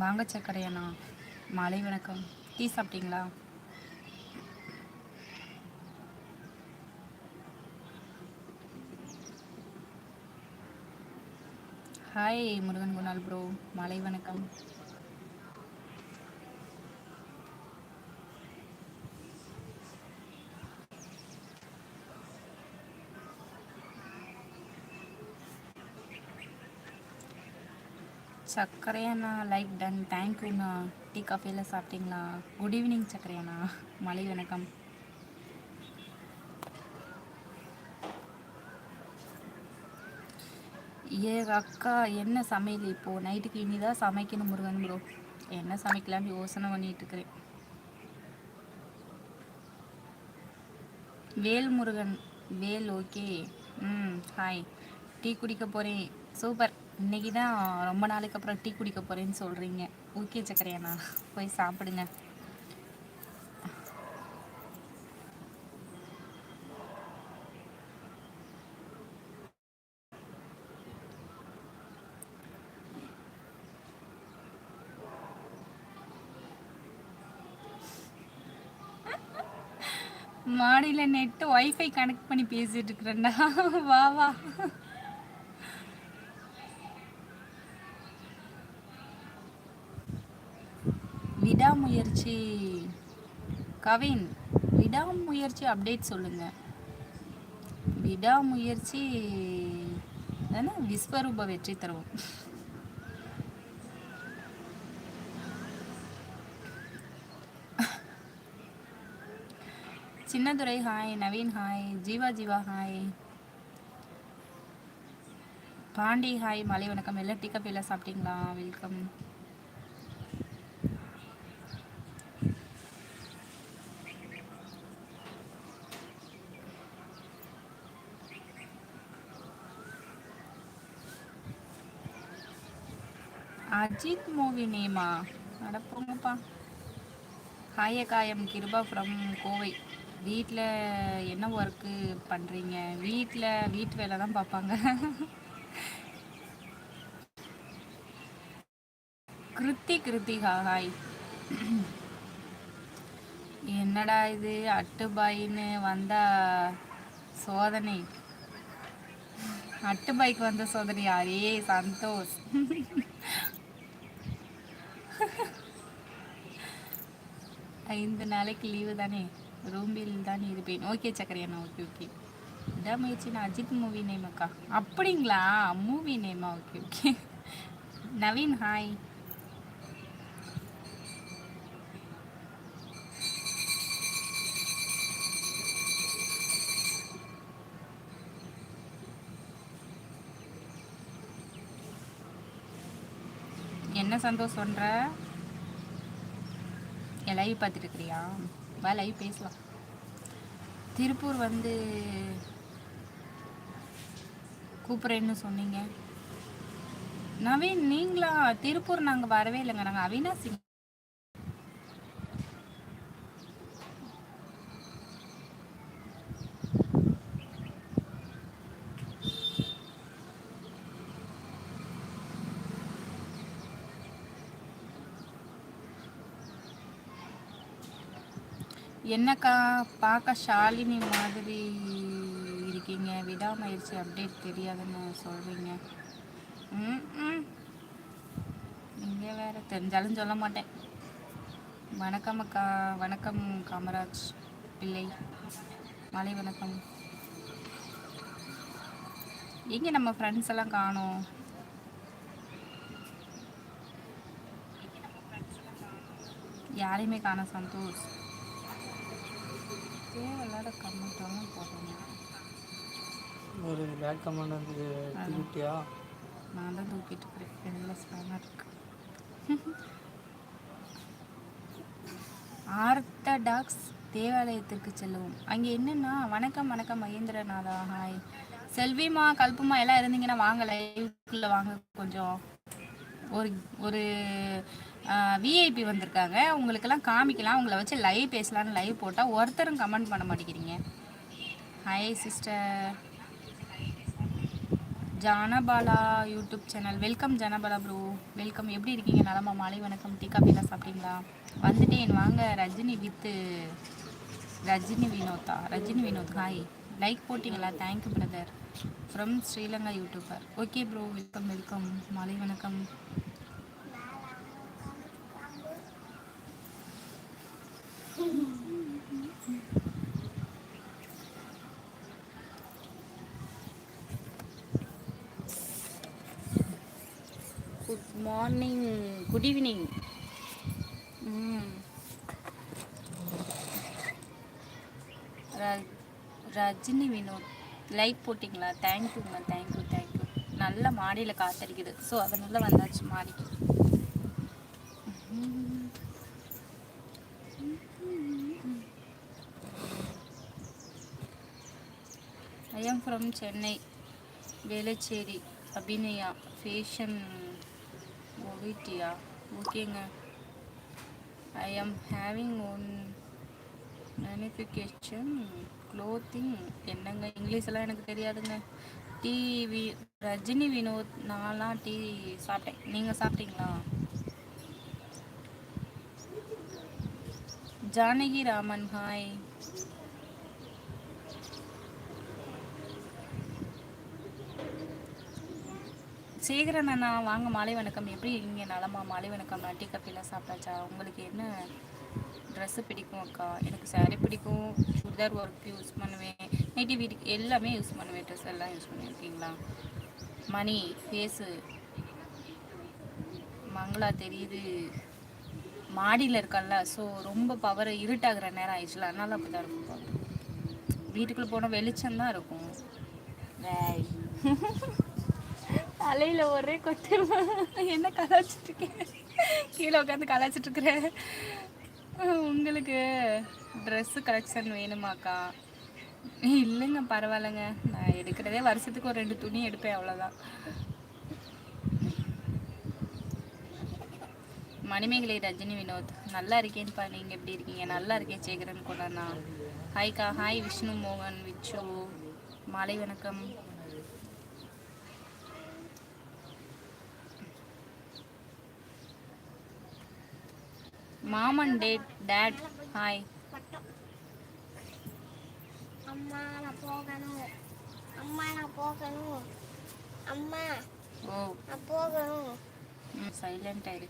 வாங்க சக்கரையாண்ணா மாலை வணக்கம். டீ சாப்பிட்டீங்களா? ஹாய் முருகன் குணால் ப்ரோ மாலை வணக்கம். சக்கரையாண்ணா லைக் டன் தேங்க்யூண்ணா டீ காஃபியில் சாப்பிட்டீங்களா? குட் ஈவினிங் சக்கரையாண்ணா மலை வணக்கம். ஏ அக்கா என்ன சமையல் இப்போது நைட்டுக்கு இனிதான் சமைக்கணும் முருகன் ப்ரோ என்ன சமைக்கலாம்னு யோசனை பண்ணிட்டு இருக்கிறேன் வேல் முருகன். வேல் ஓகே ம் ஹாய் டீ குடிக்க போகிறேன் சூப்பர் இன்னைக்கு தான் ரொம்ப நாளைக்கு அப்புறம் டீ குடிக்க போகிறேன்னு சொல்கிறீங்க ஓகே சக்கரையாண்ணா போய் சாப்பிடுங்க. மாடியில் நெட்டு ஒய்ஃபை கனெக்ட் பண்ணி பேசிட்டு இருக்கிறேன்டா. வா வா. விடாமுயற்சி கவின் விடாமுயற்சி அப்டேட் சொல்லுங்க. விடாமுயற்சி என்ன விஸ்வரூப வெற்றி தருவோம். Chinnadurai hi Naveen hi Jeeva Jeeva hi. Pandi hi Malai வணக்கம். எல்லாம் டீக்கப் எல்லாம் சாப்பிட்டீங்களா? வெல்கம். அஜித் மூவி நேமா? நடப்போங்கப்பா ஹாய காயம் கிருபா ஃப்ரம் கோவை. வீட்டில் என்ன ஒர்க்கு பண்ணுறீங்க வீட்டில் வீட்டு வேலை தான் பார்ப்பாங்க. கிருத்தி கிருத்திகா ஹாய். என்னடா இது? அட்டுபாயின்னு வந்தா சோதனை. அட்டு பைக் வந்த சோதனை யாரே சந்தோஷ். ஐந்து நாளைக்கு லீவு தானே? ரூம்பில் தான் இருப்பேன் ஓகே சக்கரையாண்ணா ஓகே ஓகே இதான் முயற்சி நான் அஜித் மூவி நேம் அக்கா. அப்படிங்களா? மூவி நேமா ஓகே ஓகே நவீன் ஹாய் என்ன சந்தோஷ் சொல்கிற லைவ் பார்த்துட்டு இருக்கிறியா வா லைவ் பேசலாம். திருப்பூர் வந்து கூப்பிட்றேன்னு சொன்னீங்க. நவீன் நீங்களா? திருப்பூர் நாங்கள் வரவே இல்லைங்க. நாங்கள் அவினாசி என்னக்கா பார்க்க ஷாலினி மாதிரி இருக்கீங்க. விடாமயிற்சி அப்டேட் தெரியாதுன்னு சொல்கிறீங்க ம் நீங்கள் வேறு தெரிஞ்சாலும் சொல்ல மாட்டேன். வணக்கம் அக்கா. வணக்கம் காமராஜ் பிள்ளை. மாலை வணக்கம். எங்கே நம்ம ஃப்ரெண்ட்ஸ் எல்லாம் காணோம்? யாரையுமே காண சந்தோஷ். தேவையில்லாத போடுறீங்க ஒரு பேட் கமெண்ட் வந்து தூக்கிட்டியா? நான் தான் தூக்கிட்டு இருக்கிறேன் எல்லாம் ஸ்பேனர் இருக்கு? ஆர்த்தடாக்ஸ் தேவாலயத்திற்கு செல்லுவோம். அங்கே என்னன்னா வணக்கம் வணக்கம் மகேந்திரநாதா. ஹாய் செல்விமா கல்புமா எல்லாம் இருந்தீங்கன்னா வாங்க லைவ்க்குள்ளே வாங்க கொஞ்சம். ஒரு ஒரு விஐபி வந்திருக்காங்க. உங்களுக்கெல்லாம் காமிக்கலாம். உங்களை வச்சு லைவ் பேசலான்னு லைவ் போட்டால் ஒருத்தரும் கமெண்ட் பண்ண மாட்டேங்கிறீங்க. Hi sister Janapala YouTube channel. Welcome Janapala bro welcome எப்படி இருக்கீங்க? நலமா? மாலை வணக்கம். டீ காஃபிலாம் சாப்பிட்டீங்களா? வந்துட்டேன். வாங்க ரஜினி வித்து ரஜினி வினோதா. ரஜினி வினோத் ஹாய் லைக் போட்டிங்களா? Thank you brother from Sri Lanka youtuber okay bro welcome welcome மாலை வணக்கம். Good morning good evening Rajini Vinod like போட்டிங்களா? தேங்க்யூங்க தேங்க்யூ தேங்க்யூ நல்ல மாடியில் காத்தடிக்குது. ஸோ அதனால வந்தாச்சு மாடிக்கு. I am from Chennai Velachery Abhinaya fashion ஒவிட்டியா ஓகேங்க I am having one magnification clothing என்னங்க இங்கிலீஷ் எல்லாம் எனக்கு தெரியாதுங்க. டீ வி ரஜினி வினோத் நான்லாம் டீ சாப்பிட்டேன். நீங்கள் சாப்பிட்டீங்களா? ஜானகி ராமன் ஹாய் சேகரன் அண்ணா வாங்க மாலை வணக்கம். எப்படி இருக்கீங்க? நலமா? மாலை வணக்கம். நான் டீ காஃபிலாம் சாப்பிட்டாச்சா? உங்களுக்கு என்ன ட்ரெஸ்ஸு பிடிக்கும் அக்கா. எனக்கு saree பிடிக்கும் சுடிதார் ஒர்க் யூஸ் பண்ணுவேன். நைட்டி வீட்டுக்கு எல்லாமே யூஸ் பண்ணுவேன். ட்ரெஸ் எல்லாம் யூஸ் பண்ணியிருக்கீங்களா மணி ஃபேஸு மங்களா தெரியுது. மாடியில் இருக்கல்ல ஸோ ரொம்ப பவர் இருட்டாகிற நேரம் ஆயிடுச்சுல. அதனால அப்படி தான் இருக்கும். வீட்டுக்குள்ளே போனால் வெளிச்சம் தான் இருக்கும். தலையில் ஒரே கொட்டு என்ன கலாச்சிட்டு இருக்கேன் கீழே உட்காந்து கலாச்சிட்டு இருக்கிறேன் உங்களுக்கு ட்ரெஸ்ஸு கலெக்ஷன் வேணுமாக்கா? இல்லைங்க பரவாயில்லைங்க. நான் எடுக்கிறதே வருஷத்துக்கு ஒரு ரெண்டு துணி எடுப்பேன் அவ்வளோதான் மணிமேகலை ரஜினி வினோத் நல்லா இருக்கேன்ப்பா. நீங்கள் எப்படி இருக்கீங்க? நல்லா இருக்கேன் சேகரன் கூட நான் ஹாய்க்கா ஹாய் விஷ்ணு மோகன் விச்சு. மாலை வணக்கம். மாமன் டேட் டேட் ஹாய் அம்மா நான் போகணும். அம்மா நான் போகணும். அம்மா ஓ. நான் போகணும். சைலண்ட் ஆயிரு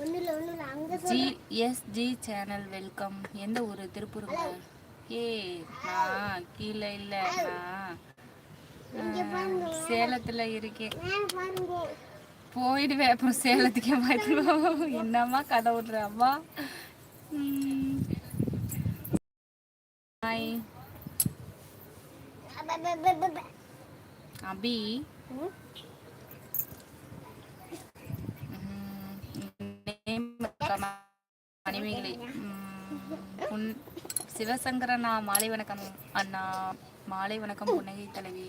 ஒன்றுல ஒன்றுல அங்கே G S G channel welcome. எந்த ஊர்? திருப்பூருங்க ஏ நான் கீழே இல்லை நான் சேலத்துல இருக்கேன். போயிடுவேன். அப்புறம் சேலத்துக்கே போயிடுவோம் என்னம்மா கதை விட்ற அம்மா ஹாய். அபி? மணிமேகலை. உன் சிவசங்கரண்ணா மாலை வணக்கம் அண்ணா. மாலை வணக்கம் புன்னகை தலைவி.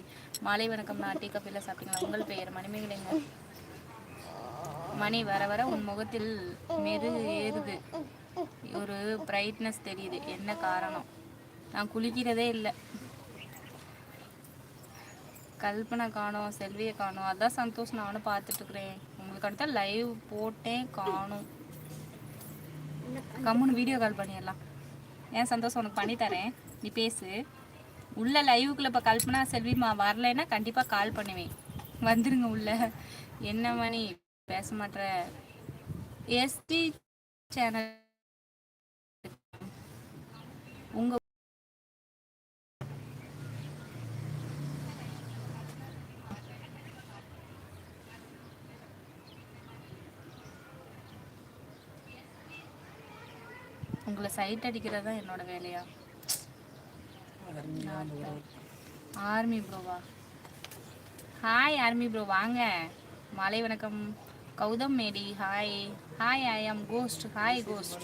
மாலை வணக்கம் நான் டீ கப்பில சாப்பிட்டீங்களா? உங்கள் பெயர் மணிமேகலைங்க. மணி வர வர உன் முகத்தில் மெரு ஏறுது. ஒரு பிரைட்னஸ் தெரியுது. என்ன காரணம்? நான் குளிக்கிறதே இல்லை. கல்பனை காணோம் செல்வியை காணோம். அதான் சந்தோஷ் நானும் பார்த்துட்ருக்குறேன் உங்களுக்கு அடுத்த லைவ் போட்டேன் காணும். கம்முன்னு வீடியோ கால் பண்ணிடலாம். ஏன் சந்தோஷம் உனக்கு பண்ணித்தரேன். நீ பேசு. உள்ள லைவுக்குள்ள இப்போ கல்பனா செல்விமா வரலைன்னா கண்டிப்பாக கால் பண்ணுவேன். வந்துருங்க உள்ள. என்ன மணி? பேச மாட்ற எஸ்டி சேனல் உங்க உங்களை சைட் அடிக்கிறது தான் என்னோட வேலையா? ஆர்மி ப்ரோவா ஹாய் ஆர்மி ப்ரோ வாங்க. மாலை வணக்கம். Gautham Maddy hi hi I am ghost hi ghost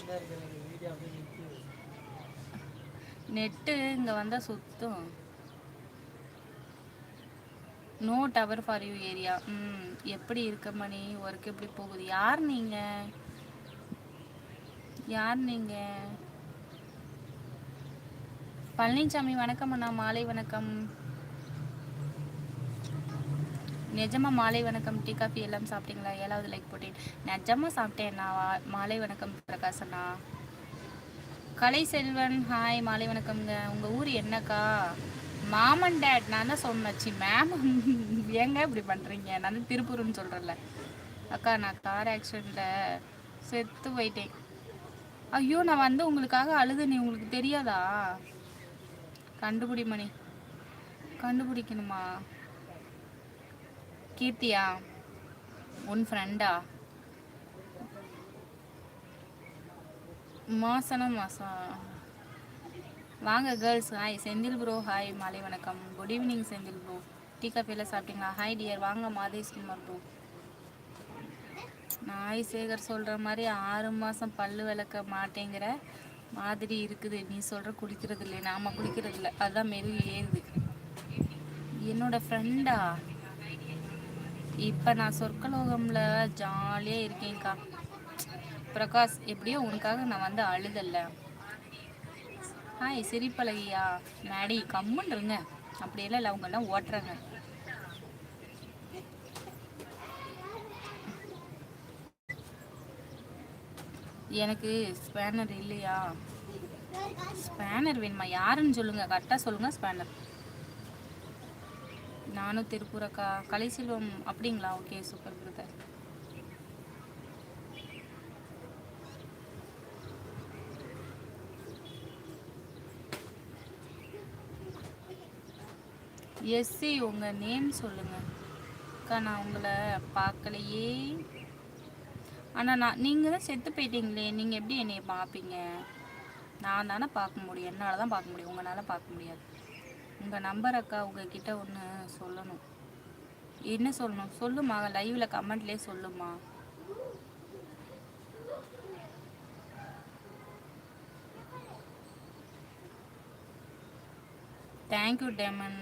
net இங்கே வந்தால் சுத்தம். No tower for you area ம் எப்படி இருக்க மணி? ஒர்க் எப்படி போகுது? யார் நீங்கள் யார் நீங்கள் பழனிசாமி வணக்கம் அண்ணா. மாலை வணக்கம். நிஜமா மாலை வணக்கம் டீ காஃபி எல்லாம் சாப்பிட்டீங்களா? ஏழாவது லைக் போட்டேன். நிஜமா சாப்பிட்டேன் நான். வா- மாலை வணக்கம் பிரகாசண்ணா. கலை செல்வன் ஹாய் மாலை வணக்கம்ங்க. உங்கள் ஊர் என்னக்கா? மாமன் டேட் நான் தான் சொன்னச்சு மேம் ஏங்க இப்படி பண்ணுறீங்க நான் வந்து திருப்பூர்னு சொல்கிறேன்ல அக்கா நான் கார் ஆக்சிடெண்ட்டில் செத்து போயிட்டேன். ஐயோ நான் வந்து உங்களுக்காக அழுது நீ உங்களுக்கு தெரியாதா? கண்டுபிடி மணி. கண்டுபிடிக்கணுமா? கீர்த்தியா? உன் ஃப்ரெண்டா மாசனா மாசம். வாங்க girls hi Senthil bro hi மாலை வணக்கம். Good evening Senthil bro tea காஃபியில் சாப்பிட்டீங்களா? ஹாய் டியர் வாங்க மாதேஷ்குமார் ப்ரோ நாய் சேகர் சொல்கிற மாதிரி ஆறு மாதம் பல்லு விளக்க மாட்டேங்கிற மாதிரி இருக்குது. நீ சொல்கிற குடிக்கிறது இல்லை நாம குடிக்கிறது இல்லை அதுதான் மெருகு ஏறுது என்னோடய ஃப்ரெண்டா இப்போ நான் சொர்க்கலோகம்ல ஜாலியாக இருக்கேன்க்கா. பிரகாஷ் எப்படியோ உனக்காக நான் வந்து அழுதல்ல. ஹாய் சிரிப்பழகியா? மேடி கம்முன்னு இருங்க. அப்படியெல்லாம் இல்லை அவங்கெல்லாம் ஓட்டுறாங்க. எனக்கு ஸ்பேனர் இல்லையா? ஸ்பேனர் வேணுமா? யாருன்னு சொல்லுங்கள் கரெக்டாக சொல்லுங்கள் ஸ்பேனர். நானும் திருப்பூரக்கா கலைசெல்வம் அப்படிங்களா? ஓகே சூப்பர் பிரதர் எஸ்சி உங்கள் நேம் சொல்லுங்கள் அக்கா நான் உங்களை பார்க்கலையே. ஆனால் நான் நீங்கள் தான் செத்து போயிட்டீங்களே. நீங்கள் எப்படி என்னைய பார்ப்பீங்க? நான் தானே பார்க்க முடியும். என்னால் தான் பார்க்க முடியும். உங்களால் பார்க்க முடியாது. உங்கள் நம்பர் அக்கா உங்ககிட்ட ஒன்று சொல்லணும். என்ன சொல்லணும்? சொல்லுமா. லைவில் கமெண்ட்லேயே சொல்லுமா. தேங்க்யூ டேமன்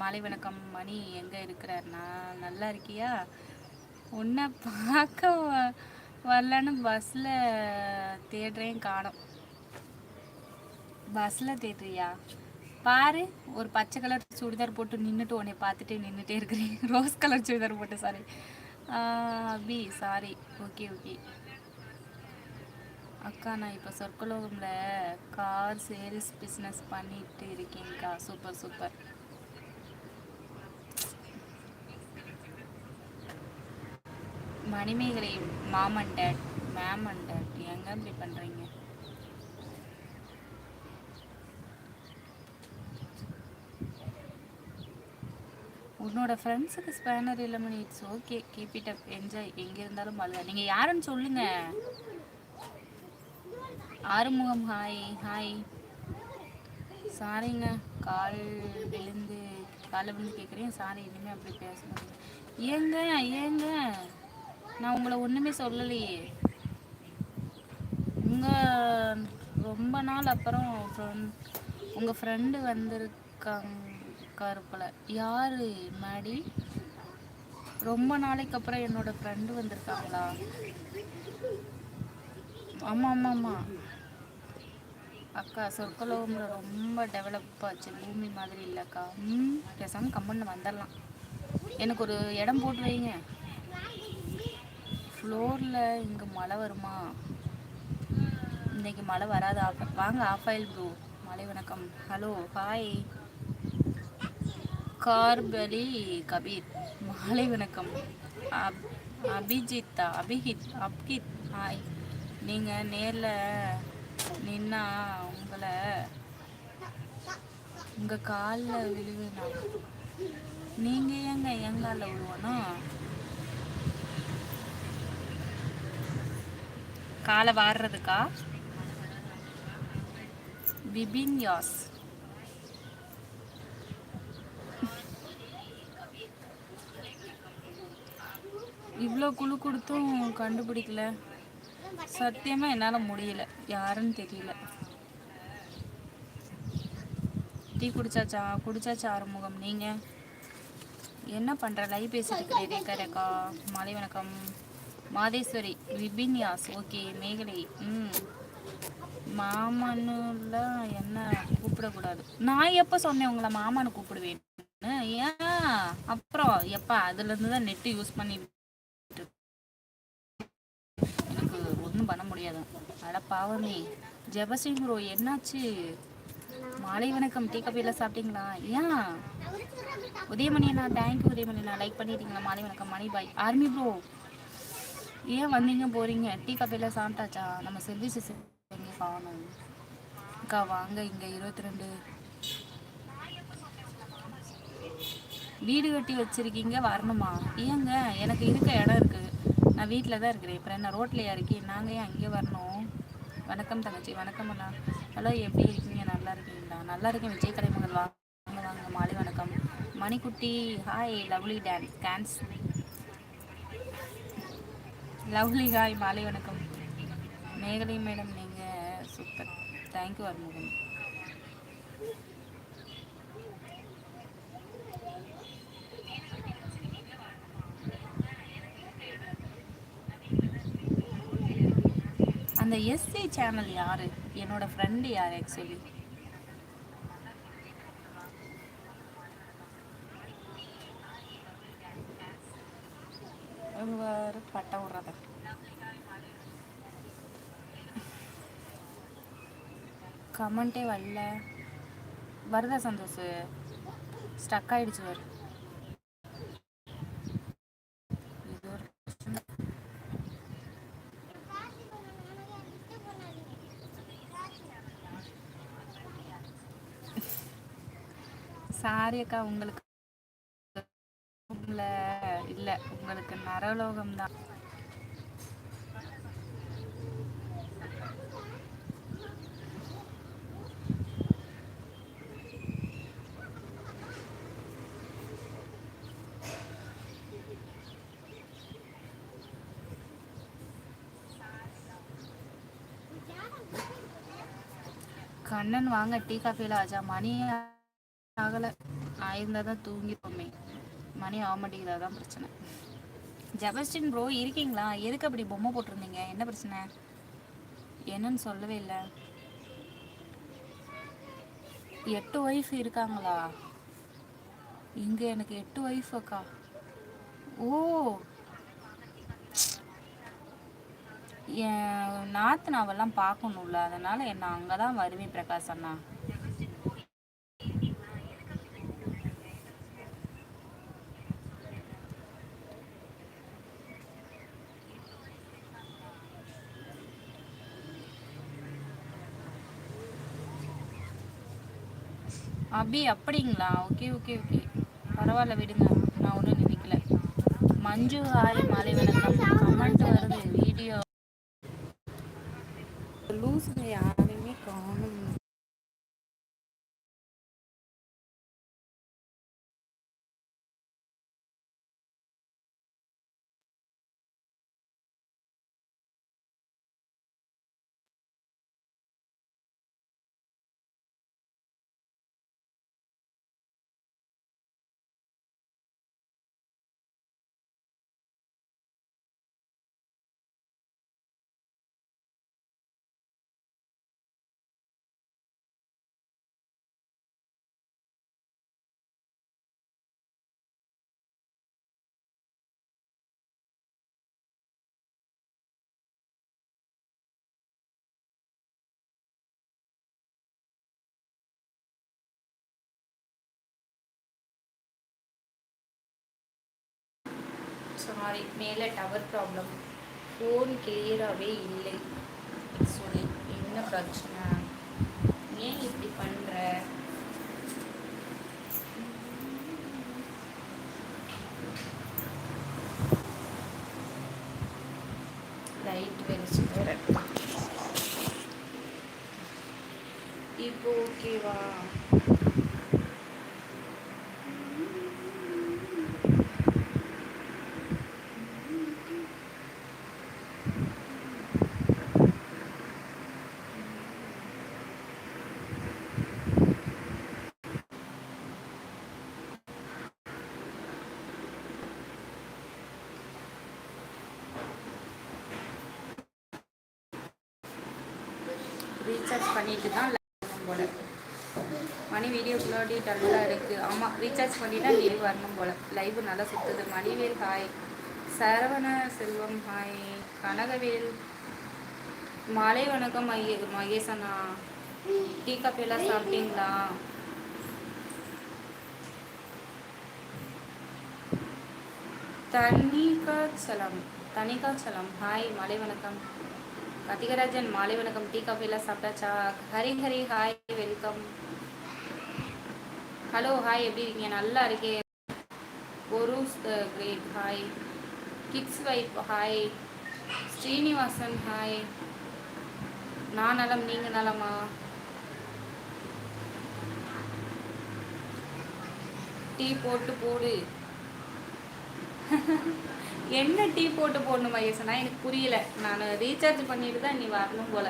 மாலை வணக்கம் மணி எங்கே இருக்கிறார்? நான் நல்லா இருக்கியா? உன்னை பார்க்க வரலான்னு வரலன்னு பஸ்ஸில் தேடுறேன் காணோம். பஸ்ஸில் தேடுறியா? பாரு ஒரு பச்சை கலர் சுடிதார் போட்டு நின்றுட்டு உன்னை பார்த்துட்டே நின்றுட்டே இருக்கிறேன். ரோஸ் கலர் சுடிதார் போட்டு sorry Abi sorry okay okay அக்கா நான் இப்போ சொற்கலோகமில் கார் சேல்ஸ் பிஸ்னஸ் பண்ணிட்டு இருக்கேன்க்கா. சூப்பர் சூப்பர் மணிமேகலை மாமன் டேட் மேமன் டேட் எங்கே இப்படி பண்ணுறீங்க உன்னோட ஃப்ரெண்ட்ஸுக்கு spanner இல்லைமணி it's okay keep it up enjoy எங்கே இருந்தாலும் பழக நீங்கள் யாருன்னு சொல்லுங்க. ஆறுமுகம் ஹாய் ஹாய் சாரிங்க கால் விழுந்து காலை விழுந்து கேட்குறேன் சாரி இனிமேல் அப்படி பேசணும் ஏங்க ஏங்க. நான் உங்களை ஒன்றுமே சொல்லலையே. உங்கள் ரொம்ப நாள் அப்புறம் உங்கள் ஃப்ரெண்டு வந்திருக்காங்க. போல யார் மேடி? ரொம்ப நாளைக்கு அப்புறம் என்னோட ஃப்ரெண்டு வந்திருக்காங்களா? ஆமாம் ஆமாம் ஆமாம் அக்கா சொற்கலோகம்ல ரொம்ப டெவலப் ஆச்சு. பூமி மாதிரி இல்லைக்கா ம் பேசாமல் கம்பெனி வந்துடலாம் எனக்கு ஒரு இடம் போட்டு வைங்க. ஃப்ளோரில் இங்கே மழை வருமா? இன்னைக்கு மழை வராது. ஆஃப் வாங்க ஆஃப் ஆயில் ப்ரோ மழை வணக்கம். ஹலோ ஹாய் கார்பலி கபீர். மாலை வணக்கம். அப் அபிஜித்தா அபிஹித் அப்கித் ஹாய். நீங்கள் நேரில் நின்னா உங்களை உங்கள் காலில் விழுவேனா நீங்கள் ஏங்க எங்கால விழுவோன்னா காலை வாடுறதுக்கா பிபின் யாஸ். இவ்வளோ குழு கொடுத்தும் கண்டுபிடிக்கல. சத்தியமாக என்னால் முடியல. யாருன்னு தெரியல. டீ குடிச்சாச்சா? குடிச்சாச்சா ஆறுமுகம்? நீங்கள் என்ன பண்ணுற லைவ் பேசிட்டு இருக்கிறேன் ரேக்கா ரேக்கா மாலை வணக்கம். மாதேஸ்வரி விபின்யாஸ். ஓகே மேகலை. ம். மாமன்னுலாம் என்ன கூப்பிடக்கூடாது. நான் எப்போ சொன்னேன் உங்களை மாமான்னு கூப்பிடுவேன் ஏன்? அப்புறம் எப்பா அதுலேருந்து தான் நெட்டு யூஸ் பண்ணி எனக்கு ஒன்றும் பண்ண முடியாது. அட பாவமே. ஜெபசிங் ப்ரோ என்னாச்சு? மாலை வணக்கம். டீ காஃபியில் சாப்பிட்டீங்களா? ஏன்? உதயமணி அண்ணா தேங்க்யூ உதயமணி அண்ணா. லைக் பண்ணிட்டீங்களா? மாலை வணக்கம். மணி பாய் ஆர்மி ப்ரோ ஏன் வந்தீங்க போகிறீங்க டீ காஃபியில் சாப்பிட்டாச்சா? நம்ம சர்வீசஸ் எங்கே காணும்? அக்கா வாங்க. இங்கே இருபத்தி ரெண்டு வீடு கட்டி வச்சிருக்கீங்க வரணுமா? ஏங்க எனக்கு இருக்க இடம் இருக்குது நான் வீட்டில் தான் இருக்கிறேன். இப்போ என்ன ரோட்லையா இருக்கேன் நாங்கள் ஏன் அங்கேயே வரணும்? வணக்கம் தங்கச்சி வணக்கம் அண்ணா. ஹலோ எப்படி இருக்கீங்க? நல்லா இருக்கீங்களா? நல்லா இருக்கேன். விஜய் கலைமகள் வாங்க வாங்க மாலை வணக்கம். Manikutti hi lovely dance dance lovely hi மாலை வணக்கம். மேகலை மேடம் நீங்கள் சூப்பர் தேங்க்யூ அருமுகம் அந்த எஸ்சி சேனல் யாரு? என்னோட ஃப்ரெண்டு யார் ஆக்சுவலி பட்டம் விட்றத. கமெண்ட்டே வரல. வருதா சந்தோஷ்? ஸ்டக் ஆயிடுச்சு வரும் இது ஒரு பிரச்சனை. சாரி அக்கா உங்களுக்கு உங்களை இல்லை உங்களுக்கு நரலோகம் தான். கண்ணன் வாங்க டீ காஃபியில் ஆச்சா? மணி ஆகலை. ஆயிருந்தால் தான் தூங்கிடுவோமே. மணி ஆக மாட்டேங்குது அதான் பிரச்சனை. ஜெபஸ்டின் ப்ரோ இருக்கீங்களா? எதுக்கு அப்படி பொம்மை போட்டிருந்தீங்க? என்ன பிரச்சனை? என்னன்னு சொல்லவே இல்லை. எட்டு ஒய்ஃப் இருக்காங்களா? இங்கே எனக்கு எட்டு ஒய்ஃப் அக்கா. ஓ! என் நாத்தனாவெல்லாம் பார்க்கணும்ல. அதனால் என்ன அங்கே தான் வருவேன் பிரகாஷ் அண்ணா. அபி அப்படிங்களா? Okay okay okay. பரவாயில்ல விடுங்க. நான் ஒன்றும் நினைக்கல மஞ்சு ஹாய் மாலை வணக்கம். கமெண்ட் வருது வீடியோ லூஸ்ல யாரையுமே காணும் சாரி மேலே டவர் ப்ராப்ளம் ஃபோன் கிளியராகவே இல்லை. சொல்லி என்ன பிரச்சனை? ஏன் இப்படி பண்ணுற லைட் வெளிச்சு வேற இப்போ ஓகேவா ரீசார்ஜ் பண்ணிட்டு தான் live போல. மணி வீடியோ முன்னாடி டல்லாக இருக்குது ஆமாம் ரீசார்ஜ் பண்ணிட்டா லைவ் வரணும் போல். லைவ் நல்லா சுற்றுது மணிவேல் ஹாய் சரவண செல்வம் ஹாய் கனகவேல். மாலை வணக்கம் மகே மகேசனா டீ காஃபியெல்லாம் சாப்பிட்டீங்களா? தனிகாச்சலம் தனிகாச்சலம் ஹாய் மலை வணக்கம். கத்திகராஜன் மாலை வணக்கம். டீ காஃபிலாம் சாப்பிட்டாச்சா? Hari Hari hi welcome hello hi எப்படி இருக்கீங்க? நல்லா இருக்கேன். ஒருஸ் great hi kids wife hi Srinivasan hi நான் நலம் நீங்க நலமா டீ போட்டு போடு. என்ன டீ போட்டு போடணும் மகேசனா எனக்கு புரியல. நான் ரீசார்ஜ் பண்ணிட்டு தான் நீ வரணும் போல.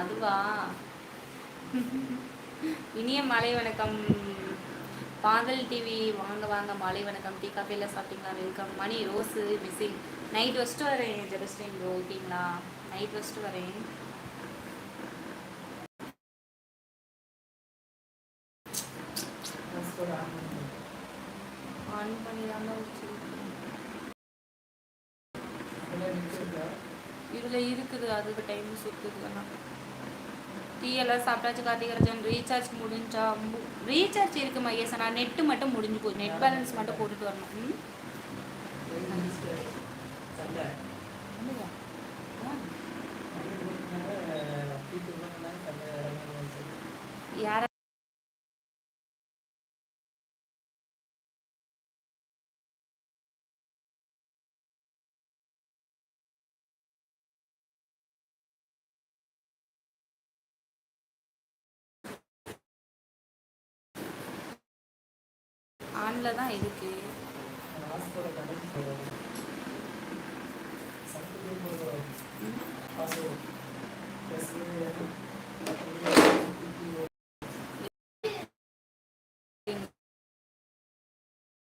அதுவா? இனிய மலை வணக்கம். பாதல் டிவி வாங்க வாங்க மாலை வணக்கம். டீ காஃபியில் சாப்பிட்டீங்களா? Welcome. Mani rose missing night வச்சுட்டு வரேன் ஜெரஸ்டின். ஓகேங்களா நைட் வச்சுட்டு வரேன். இதில் இருக்குது அதுக்கு டைம் இருக்குது ஆனால் டீ சாப்பிட்டாச்சு கார்த்திகராஜன் ரீசார்ஜ் முடிஞ்சா ரீசார்ஜ் இருக்கு மகேசன் நான் நெட்டு மட்டும் முடிஞ்சு போகுது நெட் பேலன்ஸ் மட்டும் போட்டுட்டு வரணும். ம்? யார டைமில் தான் இருக்கு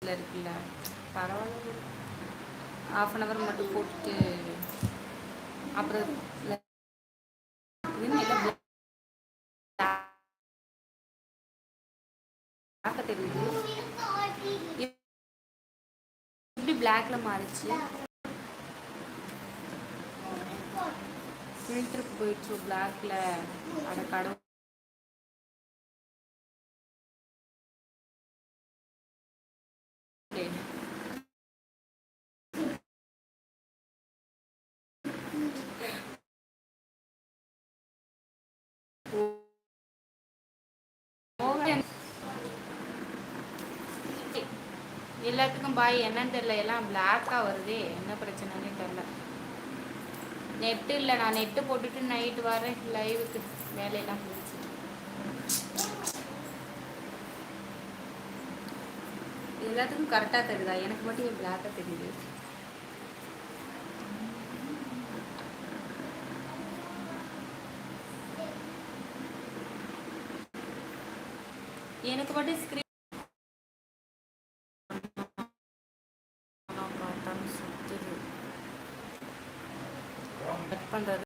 இதுல இருக்குல்ல பரவாயில்ல ஹாஃப் அன் ஹவர் மட்டும் போட்டுட்டு அப்புறம் ல- இதுன்னு எல்லாம் black ஆ தெரியுது எப்படி பிளாக்ல மாறிச்சு. ஃபில்டருக்கு போயிடுச்சு பிளாக்ல அட கடவுள். எல்லாத்துக்கும் பாய் என்னன்னு தெரியல. எல்லாம் பிளாக்காக வருதே. என்ன பிரச்சனைன்னு தெரியல. நெட்டு இல்லை. நான் நெட்டு போட்டுட்டு நைட்டு வரேன். லைவுக்கு வேலையெல்லாம் முடிச்சு. எல்லாத்துக்கும் கரெக்டாக தெரியுதா? எனக்கு மட்டும் ஏன் பிளாக்காக தெரியுது? எனக்கு மட்டும் ஸ்க்ரீன்